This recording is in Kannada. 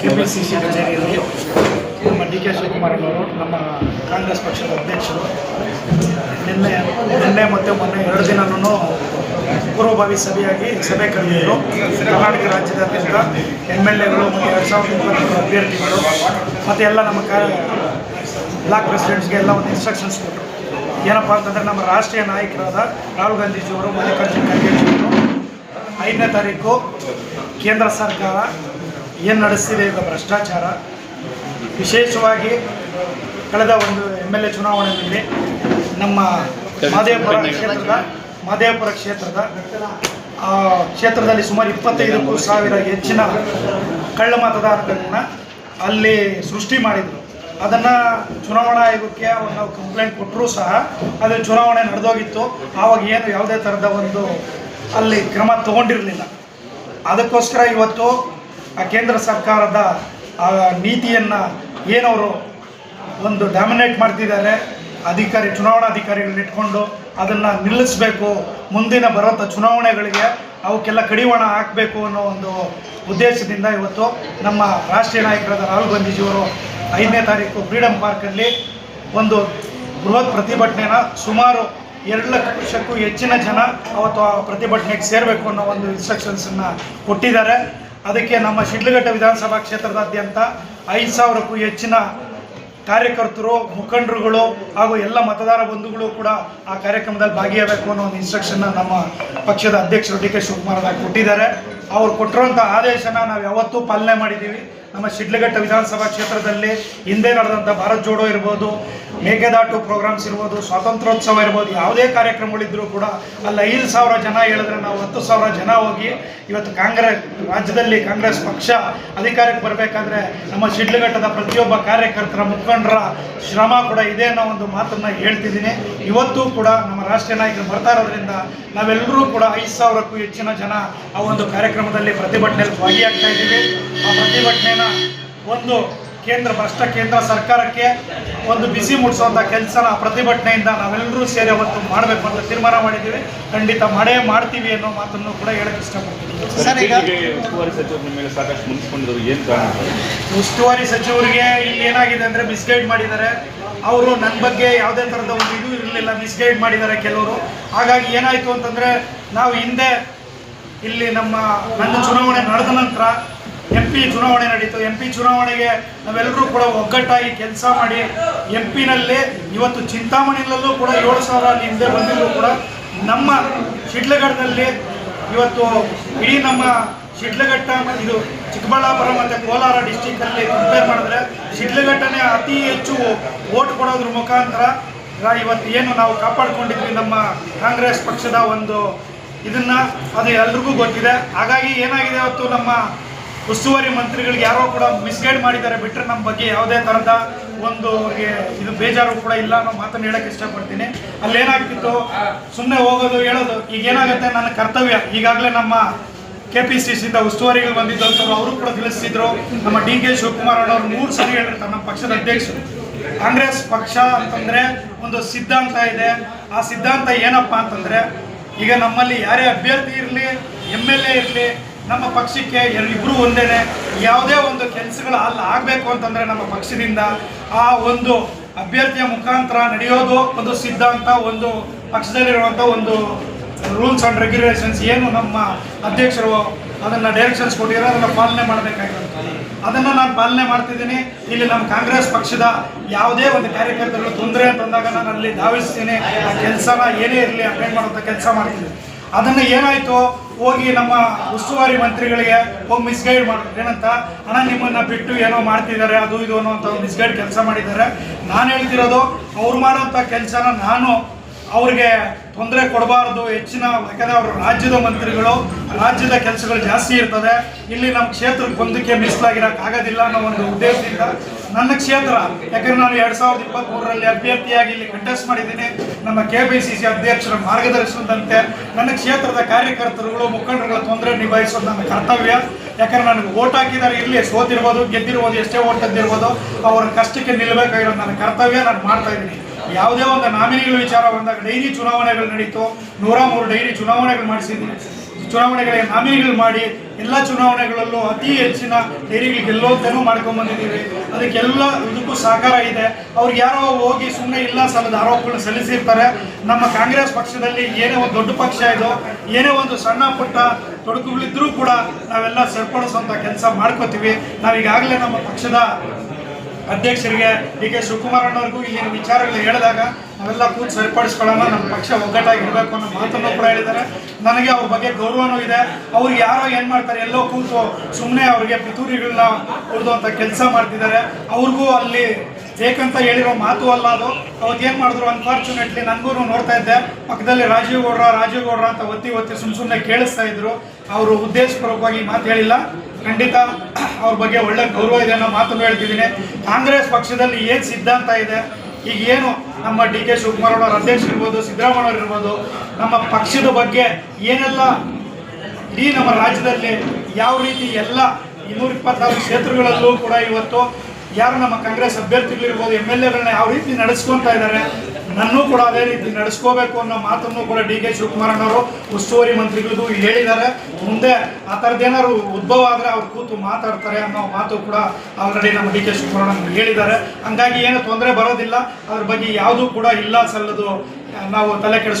ಕೆ ಸಿ ಕಚೇರಿಯಲ್ಲಿ ನಮ್ಮ ಡಿ ಕೆ ಶಿವಕುಮಾರನವರು ನಮ್ಮ ಕಾಂಗ್ರೆಸ್ ಪಕ್ಷದ ಅಧ್ಯಕ್ಷರು. ನಿನ್ನೆ ನಿನ್ನೆ ಮತ್ತು ಮೊನ್ನೆ ಎರಡು ದಿನನೂ ಪೂರ್ವಭಾವಿ ಸಭೆಯಾಗಿ ಸಭೆ ಕರೆದಿದ್ದರು ಕರ್ನಾಟಕ ರಾಜ್ಯದಾದ್ಯಂತ ಎಂ ಎಲ್ ಎಗಳು ಮತ್ತು ಎರಡು ಸಾವಿರದ ಇಪ್ಪತ್ತರ ಅಭ್ಯರ್ಥಿಗಳು ಮತ್ತು ಎಲ್ಲ ನಮ್ಮ ಕ, ಬ್ಲಾಕ್ ಪ್ರೆಸಿಡೆಂಟ್ಸ್ಗೆ ಎಲ್ಲ ಒಂದು ಇನ್ಸ್ಟ್ರಕ್ಷನ್ಸ್ ಕೊಟ್ಟರು ಏನಪ್ಪ ಅಂತಂದರೆ ನಮ್ಮ ರಾಷ್ಟ್ರೀಯ ನಾಯಕರಾದ ರಾಹುಲ್ ಗಾಂಧೀಜಿಯವರು ಮಲ್ಲಿಕಾರ್ಜುನ ಖರ್ಗೆಜಿಯವರು ಐದನೇ ತಾರೀಕು ಕೇಂದ್ರ ಸರ್ಕಾರ ಏನು ನಡೆಸ್ತಿದೆ ಅಂತ ಭ್ರಷ್ಟಾಚಾರ. ವಿಶೇಷವಾಗಿ ಕಳೆದ ಒಂದು ಎಂ ಎಲ್ ಎ ಚುನಾವಣೆಯಲ್ಲಿ ನಮ್ಮ ಮಾದೇವಪುರ ಕ್ಷೇತ್ರದ ಮಾದೇವಪುರ ಕ್ಷೇತ್ರದ ಆ ಕ್ಷೇತ್ರದಲ್ಲಿ ಸುಮಾರು ಇಪ್ಪತ್ತೈದಕ್ಕೂ ಸಾವಿರ ಹೆಚ್ಚಿನ ಕಳ್ಳ ಮತದಾರರನ್ನು ಅಲ್ಲಿ ಸೃಷ್ಟಿ ಮಾಡಿದರು. ಅದನ್ನು ಚುನಾವಣಾ ಆಯೋಗಕ್ಕೆ ನಾವು ಕಂಪ್ಲೇಂಟ್ ಕೊಟ್ಟರೂ ಸಹ ಅದು ಚುನಾವಣೆ ನಡೆದೋಗಿತ್ತು. ಆವಾಗ ಏನು ಯಾವುದೇ ಥರದ ಒಂದು ಅಲ್ಲಿ ಕ್ರಮ ತಗೊಂಡಿರಲಿಲ್ಲ. ಅದಕ್ಕೋಸ್ಕರ ಇವತ್ತು ಆ ಕೇಂದ್ರ ಸರ್ಕಾರದ ಆ ನೀತಿಯನ್ನು ಏನವರು ಒಂದು ಡಾಮಿನೇಟ್ ಮಾಡ್ತಿದ್ದಾರೆ, ಅಧಿಕಾರಿ ಚುನಾವಣಾಧಿಕಾರಿಗಳನ್ನ ಇಟ್ಕೊಂಡು ಅದನ್ನು ನಿಲ್ಲಿಸಬೇಕು, ಮುಂದಿನ ಬರುವಂಥ ಚುನಾವಣೆಗಳಿಗೆ ಅವಕ್ಕೆಲ್ಲ ಕಡಿವಾಣ ಹಾಕಬೇಕು ಅನ್ನೋ ಒಂದು ಉದ್ದೇಶದಿಂದ ಇವತ್ತು ನಮ್ಮ ರಾಷ್ಟ್ರೀಯ ನಾಯಕರಾದ ರಾಹುಲ್ ಗಾಂಧೀಜಿಯವರು ಐದನೇ ತಾರೀಕು ಫ್ರೀಡಮ್ ಪಾರ್ಕಲ್ಲಿ ಒಂದು ಬೃಹತ್ ಪ್ರತಿಭಟನೆನ ಸುಮಾರು ಎರಡು ಲಕ್ಷಕ್ಕೂ ಹೆಚ್ಚಿನ ಜನ ಅವತ್ತು ಆ ಪ್ರತಿಭಟನೆಗೆ ಸೇರಬೇಕು ಅನ್ನೋ ಒಂದು ಇನ್ಸ್ಟ್ರಕ್ಷನ್ಸನ್ನು ಕೊಟ್ಟಿದ್ದಾರೆ. ಅದಕ್ಕೆ ನಮ್ಮ ಶಿಡ್ಲಘಟ್ಟ ವಿಧಾನಸಭಾ ಕ್ಷೇತ್ರದಾದ್ಯಂತ ಐದು ಸಾವಿರಕ್ಕೂ ಹೆಚ್ಚಿನ ಕಾರ್ಯಕರ್ತರು, ಮುಖಂಡರುಗಳು ಹಾಗೂ ಎಲ್ಲ ಮತದಾರ ಬಂಧುಗಳು ಕೂಡ ಆ ಕಾರ್ಯಕ್ರಮದಲ್ಲಿ ಭಾಗಿಯಾಗಬೇಕು ಅನ್ನೋ ಒಂದು ಇನ್ಸ್ಟ್ರಕ್ಷನ್ನ ನಮ್ಮ ಪಕ್ಷದ ಅಧ್ಯಕ್ಷರು ಡಿ ಕೆ ಶಿವಕುಮಾರ್ ಕೊಟ್ಟಿದ್ದಾರೆ. ಅವ್ರು ಕೊಟ್ಟಿರುವಂಥ ಆದೇಶನ ನಾವು ಯಾವತ್ತೂ ಪಾಲನೆ ಮಾಡಿದ್ದೀವಿ. ನಮ್ಮ ಶಿಡ್ಲಘಟ್ಟ ವಿಧಾನಸಭಾ ಕ್ಷೇತ್ರದಲ್ಲಿ ಹಿಂದೆ ನಡೆದಂಥ ಭಾರತ್ ಜೋಡೋ ಇರ್ಬೋದು, ಮೇಕೆದಾಟು ಪ್ರೋಗ್ರಾಮ್ಸ್ ಇರ್ಬೋದು, ಸ್ವಾತಂತ್ರ್ಯೋತ್ಸವ ಇರ್ಬೋದು, ಯಾವುದೇ ಕಾರ್ಯಕ್ರಮಗಳಿದ್ದರೂ ಕೂಡ ಅಲ್ಲಿ ಐದು ಸಾವಿರ ಜನ ಹೇಳಿದ್ರೆ ನಾವು ಹತ್ತು ಸಾವಿರ ಜನ ಹೋಗಿ ಇವತ್ತು ಕಾಂಗ್ರೆಸ್ ರಾಜ್ಯದಲ್ಲಿ ಕಾಂಗ್ರೆಸ್ ಪಕ್ಷ ಅಧಿಕಾರಕ್ಕೆ ಬರಬೇಕಾದ್ರೆ ನಮ್ಮ ಶಿಡ್ಲಘಟ್ಟದ ಪ್ರತಿಯೊಬ್ಬ ಕಾರ್ಯಕರ್ತರ ಮುಖಂಡರ ಶ್ರಮ ಕೂಡ ಇದೆ ಅನ್ನೋ ಒಂದು ಮಾತನ್ನು ಹೇಳ್ತಿದ್ದೀನಿ. ಇವತ್ತು ಕೂಡ ನಮ್ಮ ರಾಷ್ಟ್ರೀಯ ನಾಯಕರು ಬರ್ತಾ ಇರೋದ್ರಿಂದ ನಾವೆಲ್ಲರೂ ಕೂಡ ಐದು ಸಾವಿರಕ್ಕೂ ಹೆಚ್ಚಿನ ಜನ ಆ ಒಂದು ಕಾರ್ಯಕ್ರಮದಲ್ಲಿ ಪ್ರತಿಭಟನೆಯಲ್ಲಿ ಭಾಗಿಯಾಗ್ತಾ ಇದ್ದೀವಿ. ಆ ಪ್ರತಿಭಟನೆನ ಒಂದು ಕೇಂದ್ರ ಭ್ರಷ್ಟ ಕೇಂದ್ರ ಸರ್ಕಾರಕ್ಕೆ ಒಂದು ಬಿಸಿ ಮುಟ್ಟಿಸುವಂಥ ಕೆಲಸನ ಪ್ರತಿಭಟನೆಯಿಂದ ನಾವೆಲ್ಲರೂ ಸೇರಿ ಅವತ್ತು ಮಾಡಬೇಕು ಅಂತ ತೀರ್ಮಾನ ಮಾಡಿದ್ದೀವಿ. ಖಂಡಿತ ಮಾಡೇ ಮಾಡ್ತೀವಿ ಅನ್ನೋ ಮಾತನ್ನು ಕೂಡ ಹೇಳಕ್ಕೆ ಇಷ್ಟಪಡ್ತೀನಿ. ಸಾಕಷ್ಟು ಏನು ಕಾರಣ? ಉಸ್ತುವಾರಿ ಸಚಿವರಿಗೆ ಇಲ್ಲಿ ಏನಾಗಿದೆ ಅಂದರೆ ಮಿಸ್ಗೈಡ್ ಮಾಡಿದ್ದಾರೆ. ಅವರು ನನ್ನ ಬಗ್ಗೆ ಯಾವುದೇ ಥರದ ಒಂದು ಇದು ಇರಲಿಲ್ಲ ಮಿಸ್ಗೈಡ್ ಮಾಡಿದ್ದಾರೆ ಕೆಲವರು. ಹಾಗಾಗಿ ಏನಾಯಿತು ಅಂತಂದರೆ ನಾವು ಹಿಂದೆ ಇಲ್ಲಿ ನಮ್ಮ ನನ್ನ ಚುನಾವಣೆ ನಡೆದ ನಂತರ ಪಿ ಚುನಾವಣೆ ನಡೀತು. ಎಂ ಪಿ ಚುನಾವಣೆಗೆ ನಾವೆಲ್ಲರೂ ಕೂಡ ಒಗ್ಗಟ್ಟಾಗಿ ಕೆಲಸ ಮಾಡಿ ಎಂ ಪಿನಲ್ಲಿ ಇವತ್ತು ಚಿಂತಾಮಣಿಲಲ್ಲೂ ಕೂಡ ಏಳು ಸಾವಿರ ಹಿಂದೆ ಬಂದಿದ್ರು ಕೂಡ ನಮ್ಮ ಶಿಡ್ಲಘಟ್ಟದಲ್ಲಿ ಇವತ್ತು ಇಡೀ ನಮ್ಮ ಶಿಡ್ಲಘಟ್ಟ ಇದು ಚಿಕ್ಕಬಳ್ಳಾಪುರ ಮತ್ತು ಕೋಲಾರ ಡಿಸ್ಟಿಕ್ಕಲ್ಲಿ ಕಂಪೇರ್ ಮಾಡಿದ್ರೆ ಶಿಡ್ಲಘಟ್ಟನೇ ಅತಿ ಹೆಚ್ಚು ಓಟ್ ಕೊಡೋದ್ರ ಮುಖಾಂತರ ಇವತ್ತು ಏನು ನಾವು ಕಾಪಾಡ್ಕೊಂಡಿದ್ವಿ ನಮ್ಮ ಕಾಂಗ್ರೆಸ್ ಪಕ್ಷದ ಒಂದು ಇದನ್ನ ಅದು ಎಲ್ರಿಗೂ ಗೊತ್ತಿದೆ. ಹಾಗಾಗಿ ಏನಾಗಿದೆ ಇವತ್ತು ನಮ್ಮ ಉಸ್ತುವಾರಿ ಮಂತ್ರಿಗಳಿಗೆ ಯಾರೋ ಕೂಡ ಮಿಸ್ಗೈಡ್ ಮಾಡಿದ್ದಾರೆ ಬಿಟ್ಟರೆ ನಮ್ಮ ಬಗ್ಗೆ ಯಾವುದೇ ಥರದ ಒಂದು ಅವ್ರಿಗೆ ಇದು ಬೇಜಾರು ಕೂಡ ಇಲ್ಲ ಅನ್ನೋ ಮಾತನ್ನು ಹೇಳಕ್ಕೆ ಇಷ್ಟಪಡ್ತೀನಿ. ಅಲ್ಲೇನಾಗ್ತಿತ್ತು? ಸುಮ್ಮನೆ ಹೋಗೋದು, ಹೇಳೋದು, ಈಗ ಏನಾಗುತ್ತೆ? ನನ್ನ ಕರ್ತವ್ಯ. ಈಗಾಗಲೇ ನಮ್ಮ ಕೆ ಪಿ ಸಿ ಸಿಯಿಂದ ಉಸ್ತುವಾರಿಗಳು ಬಂದಿದ್ದಂಥವ್ರು ಅವರು ಕೂಡ ತಿಳಿಸ್ತಿದ್ರು. ನಮ್ಮ ಡಿ ಕೆ ಶಿವಕುಮಾರ್ ಅವರು ಮೂರು ಸರಿ ಹೇಳಿರ್ತಾರೆ ನಮ್ಮ ಪಕ್ಷದ ಅಧ್ಯಕ್ಷರು. ಕಾಂಗ್ರೆಸ್ ಪಕ್ಷ ಅಂತಂದ್ರೆ ಒಂದು ಸಿದ್ಧಾಂತ ಇದೆ. ಆ ಸಿದ್ಧಾಂತ ಏನಪ್ಪಾ ಅಂತಂದ್ರೆ, ಈಗ ನಮ್ಮಲ್ಲಿ ಯಾರೇ ಅಭ್ಯರ್ಥಿ ಇರಲಿ, ಎಂ ಎಲ್ ಎ ಇರಲಿ ನಮ್ಮ ಪಕ್ಷಕ್ಕೆ ಇಬ್ಬರು ಒಂದೇನೆ. ಯಾವುದೇ ಒಂದು ಕೆಲಸಗಳು ಅಲ್ಲಿ ಆಗಬೇಕು ಅಂತಂದರೆ ನಮ್ಮ ಪಕ್ಷದಿಂದ ಆ ಒಂದು ಅಭ್ಯರ್ಥಿಯ ಮುಖಾಂತರ ನಡೆಯೋದು ಒಂದು ಸಿದ್ಧಾಂತ, ಒಂದು ಪಕ್ಷದಲ್ಲಿರುವಂಥ ಒಂದು ರೂಲ್ಸ್ ಆ್ಯಂಡ್ ರೆಗ್ಯುಲೇಷನ್ಸ್ ಏನು ನಮ್ಮ ಅಧ್ಯಕ್ಷರು ಅದನ್ನು ಡೈರೆಕ್ಷನ್ಸ್ ಕೊಟ್ಟಿರೋ ಅದನ್ನು ಪಾಲನೆ ಮಾಡಬೇಕಾಗಿರುತ್ತೆ. ಅದನ್ನು ನಾನು ಪಾಲನೆ ಮಾಡ್ತಿದ್ದೀನಿ. ಇಲ್ಲಿ ನಮ್ಮ ಕಾಂಗ್ರೆಸ್ ಪಕ್ಷದ ಯಾವುದೇ ಒಂದು ಕಾರ್ಯಕರ್ತರು ತೊಂದರೆ ಅಂತಂದಾಗ ನಾನು ಅಲ್ಲಿ ಧಾವಿಸ್ತೀನಿ. ಆ ಕೆಲಸನ ಏನೇ ಇರಲಿ, ಅಟೆಂಡ್ ಮಾಡುವಂಥ ಕೆಲಸ ಮಾಡ್ತೀನಿ. ಅದನ್ನು ಏನಾಯಿತು? ಹೋಗಿ ನಮ್ಮ ಉಸ್ತುವಾರಿ ಮಂತ್ರಿಗಳಿಗೆ ಹೋಗಿ ಮಿಸ್ಗೈಡ್ ಮಾಡಿದ್ರು ಏನಂತ? ಹಣ ನಿಮ್ಮನ್ನು ಬಿಟ್ಟು ಏನೋ ಮಾಡ್ತಿದ್ದಾರೆ, ಅದು ಇದು ಅನ್ನೋ ಮಿಸ್ಗೈಡ್ ಕೆಲಸ ಮಾಡಿದ್ದಾರೆ. ನಾನು ಹೇಳ್ತಿರೋದು, ಅವ್ರು ಮಾಡೋಂಥ ಕೆಲಸನ ನಾನು ಅವ್ರಿಗೆ ತೊಂದರೆ ಕೊಡಬಾರ್ದು ಹೆಚ್ಚಿನ, ಯಾಕಂದ್ರೆ ಅವರು ರಾಜ್ಯದ ಮಂತ್ರಿಗಳು, ರಾಜ್ಯದ ಕೆಲಸಗಳು ಜಾಸ್ತಿ ಇರ್ತದೆ. ಇಲ್ಲಿ ನಮ್ಮ ಕ್ಷೇತ್ರಕ್ಕೆ ಒಂದಕ್ಕೆ ಆಗೋದಿಲ್ಲ ಅನ್ನೋ ಒಂದು ಉದ್ದೇಶದಿಂದ ನನ್ನ ಕ್ಷೇತ್ರ, ಯಾಕಂದ್ರೆ ನಾನು ಎರಡು ಸಾವಿರದ ಇಪ್ಪತ್ತ್ಮೂರರಲ್ಲಿ ಅಭ್ಯರ್ಥಿಯಾಗಿ ಇಲ್ಲಿ ಕಂಟೆಸ್ಟ್ ಮಾಡಿದ್ದೀನಿ. ನಮ್ಮ ಕೆ ಬಿ ಸಿ ಸಿ ಅಧ್ಯಕ್ಷರ ಮಾರ್ಗದರ್ಶನದಂತೆ ನನ್ನ ಕ್ಷೇತ್ರದ ಕಾರ್ಯಕರ್ತರುಗಳು, ಮುಖಂಡರುಗಳ ತೊಂದರೆ ನಿಭಾಯಿಸೋದು ನನ್ನ ಕರ್ತವ್ಯ. ಯಾಕಂದ್ರೆ ನನಗೆ ಓಟ್ ಹಾಕಿದ್ದಾರೆ ಇಲ್ಲಿ ಸೋತಿರ್ಬೋದು, ಗೆದ್ದಿರ್ಬೋದು, ಎಷ್ಟೇ ಓಟ್ ತಂದಿರ್ಬೋದು, ಅವರ ಕಷ್ಟಕ್ಕೆ ನಿಲ್ಲಬೇಕಾಗಿರೋ ನನ್ನ ಕರ್ತವ್ಯ, ನಾನು ಮಾಡ್ತಾ ಇದ್ದೀನಿ. ಯಾವುದೇ ಒಂದು ನಾಮಿನಿಗಳ ವಿಚಾರ ಬಂದಾಗ ಡೈರಿ ಚುನಾವಣೆಗಳು ನಡೀತು. ನೂರ ಮೂರು ಡೈರಿ ಚುನಾವಣೆಗಳು ಮಾಡಿಸಿದ್ದೀನಿ ಚುನಾವಣೆಗಳಿಗೆ ನಾಮಿನಿಗಳು ಮಾಡಿ ಎಲ್ಲ ಚುನಾವಣೆಗಳಲ್ಲೂ ಅತಿ ಹೆಚ್ಚಿನ ಡೈರಿಗಳು ಗೆಲ್ಲೋದನ್ನು ಮಾಡ್ಕೊಂಡ್ಬಂದಿದ್ದೀವಿ ಅದಕ್ಕೆಲ್ಲ ಇದಕ್ಕೂ ಸಹಕಾರ ಇದೆ. ಅವ್ರಿಗೆ ಯಾರೋ ಹೋಗಿ ಸುಮ್ಮನೆ ಇಲ್ಲ ಸಾಲದ ಆರೋಪಗಳನ್ನ ಸಲ್ಲಿಸಿರ್ತಾರೆ. ನಮ್ಮ ಕಾಂಗ್ರೆಸ್ ಪಕ್ಷದಲ್ಲಿ ಏನೇ ಒಂದು ದೊಡ್ಡ ಪಕ್ಷ ಇದು, ಏನೇ ಒಂದು ಸಣ್ಣ ಪುಟ್ಟ ತೊಡಕುಗಳಿದ್ರೂ ಕೂಡ ನಾವೆಲ್ಲ ಸರಿಪಡಿಸುವಂಥ ಕೆಲಸ ಮಾಡ್ಕೋತೀವಿ. ನಾವೀಗಾಗಲೇ ನಮ್ಮ ಪಕ್ಷದ ಅಧ್ಯಕ್ಷರಿಗೆ ಡಿ ಕೆ ಶಿವಕುಮಾರ್ ಅಣ್ಣವ್ರಿಗೂ ಇಲ್ಲಿನ ವಿಚಾರಗಳು ಹೇಳಿದಾಗ ನಾವೆಲ್ಲ ಕೂತು ಸರಿಪಡಿಸ್ಕೊಳ್ಳೋಣ, ನಮ್ಮ ಪಕ್ಷ ಒಗ್ಗಟ್ಟಾಗಿರಬೇಕು ಅನ್ನೋ ಮಾತನ್ನು ಕೂಡ ಹೇಳಿದ್ದಾರೆ. ನನಗೆ ಅವ್ರ ಬಗ್ಗೆ ಗೌರವನೂ ಇದೆ. ಅವ್ರು ಯಾರೋ ಏನು ಮಾಡ್ತಾರೆ, ಎಲ್ಲೋ ಕೂತು ಸುಮ್ಮನೆ ಅವ್ರಿಗೆ ಪಿತೂರಿಗಳನ್ನ ಅಂತ ಕೆಲಸ ಮಾಡ್ತಿದ್ದಾರೆ. ಅವ್ರಿಗೂ ಅಲ್ಲಿ ಬೇಕಂತ ಹೇಳಿರೋ ಮಾತು ಅಲ್ಲ ಅದು. ಅವತ್ತು ಏನು ಮಾಡಿದ್ರು? ಅನ್ಫಾರ್ಚುನೇಟ್ಲಿ ನನಗೂ ನೋಡ್ತಾ ಇದ್ದೆ. ಪಕ್ಕದಲ್ಲಿ ರಾಜೀವ್ ಗೌಡ್ರ ರಾಜೀವ್ ಗೌಡ್ರ ಅಂತ ಒತ್ತಿ ಒತ್ತಿ ಸುಮ್ಮ ಸುಮ್ಮನೆ ಕೇಳಿಸ್ತಾ ಇದ್ರು. ಅವರು ಉದ್ದೇಶಪೂರ್ವಕವಾಗಿ ಮಾತು ಹೇಳಿಲ್ಲ. ಖಂಡಿತ ಅವ್ರ ಬಗ್ಗೆ ಒಳ್ಳೆ ಗೌರವ ಇದೆ ಅನ್ನೋ ಮಾತು ಹೇಳ್ತಿದ್ದೀನಿ. ಕಾಂಗ್ರೆಸ್ ಪಕ್ಷದಲ್ಲಿ ಏನು ಸಿದ್ಧಾಂತ ಇದೆ? ಈಗ ಏನು ನಮ್ಮ ಡಿ ಕೆ ಶಿವಕುಮಾರ್ ಅವರ ಅಧ್ಯಕ್ಷ ಇರ್ಬೋದು, ಸಿದ್ದರಾಮಯ್ಯ ಇರ್ಬೋದು, ನಮ್ಮ ಪಕ್ಷದ ಬಗ್ಗೆ ಏನೆಲ್ಲ ಇಡೀ ನಮ್ಮ ರಾಜ್ಯದಲ್ಲಿ ಯಾವ ರೀತಿ ಎಲ್ಲ ಇನ್ನೂರ ಇಪ್ಪತ್ತಾರು ಕ್ಷೇತ್ರಗಳಲ್ಲೂ ಕೂಡ ಇವತ್ತು ಯಾರು ನಮ್ಮ ಕಾಂಗ್ರೆಸ್ ಅಭ್ಯರ್ಥಿಗಳಿರ್ಬೋದು ಎಂ ಎಲ್ ಎಗಳನ್ನ ಯಾವ ರೀತಿ ನಡೆಸ್ಕೊತಾ ಇದ್ದಾರೆ, ನನ್ನೂ ಕೂಡ ಅದೇ ರೀತಿ ನಡೆಸ್ಕೋಬೇಕು ಅನ್ನೋ ಮಾತನ್ನು ಕೂಡ ಡಿ ಕೆ ಶಿವಕುಮಾರಣ್ಣವರು ಉಸ್ತುವಾರಿ ಮಂತ್ರಿಗಳಿಗೂ ಹೇಳಿದ್ದಾರೆ. ಮುಂದೆ ಆ ಥರದ್ದೇನಾದ್ರು ಉದ್ಭವ ಆದರೆ ಅವ್ರು ಕೂತು ಮಾತಾಡ್ತಾರೆ ಅನ್ನೋ ಮಾತು ಕೂಡ ಆಲ್ರೆಡಿ ನಮ್ಮ ಡಿ ಕೆ ಶಿವಕುಮಾರಣ್ಣ ಹೇಳಿದ್ದಾರೆ. ಹಂಗಾಗಿ ಏನು ತೊಂದರೆ ಬರೋದಿಲ್ಲ. ಅದ್ರ ಬಗ್ಗೆ ಯಾವುದೂ ಕೂಡ ಇಲ್ಲ ಸಲ್ಲದು ನಾವು ತಲೆ ಕೆಡಿಸ್